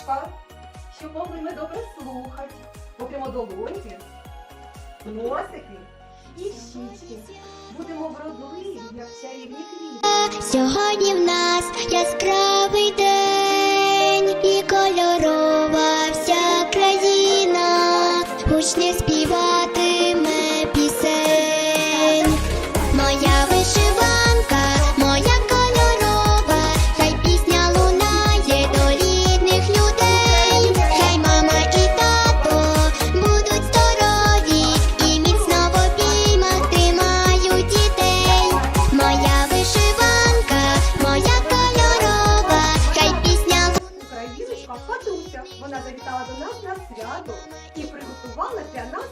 вушка, щоб могли ми добре слухати. Попрямо долоні, носики і щічки. Будемо вродливі, як чарівні квіти. Сьогодні в нас яскравий день. Нас і приготувала для нас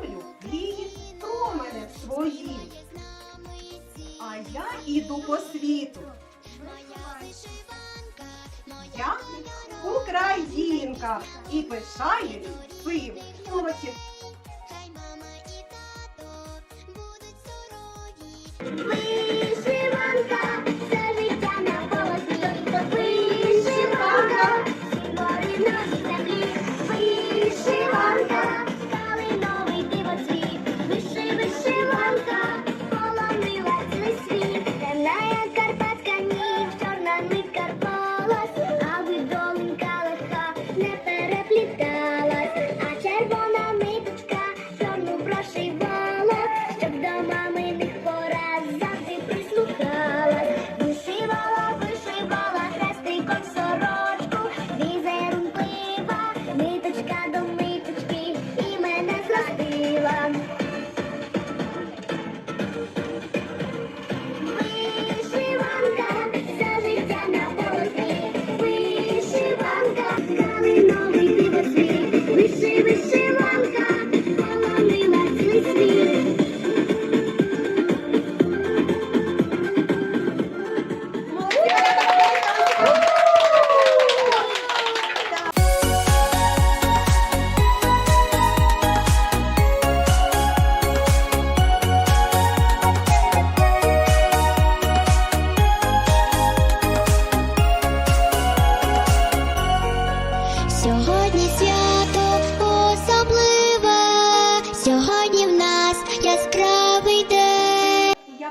землю гріє променем своїм. А я іду по світу. Я українка і цим. Молодці. Хай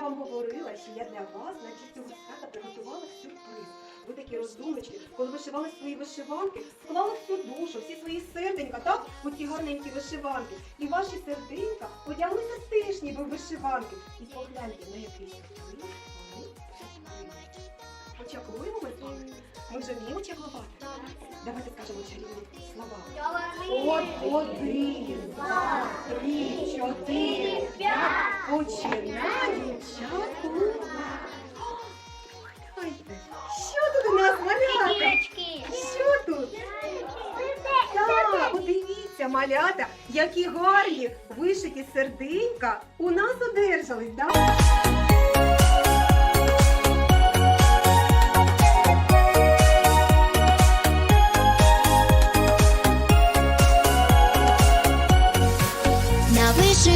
вам говорила, що я для вас на цього свята приготувала сюрприз. Ви такі розумнички, коли вишивали свої вишиванки, склали всю душу, всі свої серденька, так? У ці гарненькі вишиванки. І ваші серденька одяглися теж ніби вишиванки. І погляньте, на який сюрприз вони вами? Ми вже вміємо чаклувати? Давайте скажемо чарівні слова. От один, два, три, чотири, п'ять. Починаємо чаклувати. Що тут у нас малята? Що тут? Так, подивіться, малята, які гарні вишиті серденька у нас одержались, так? wish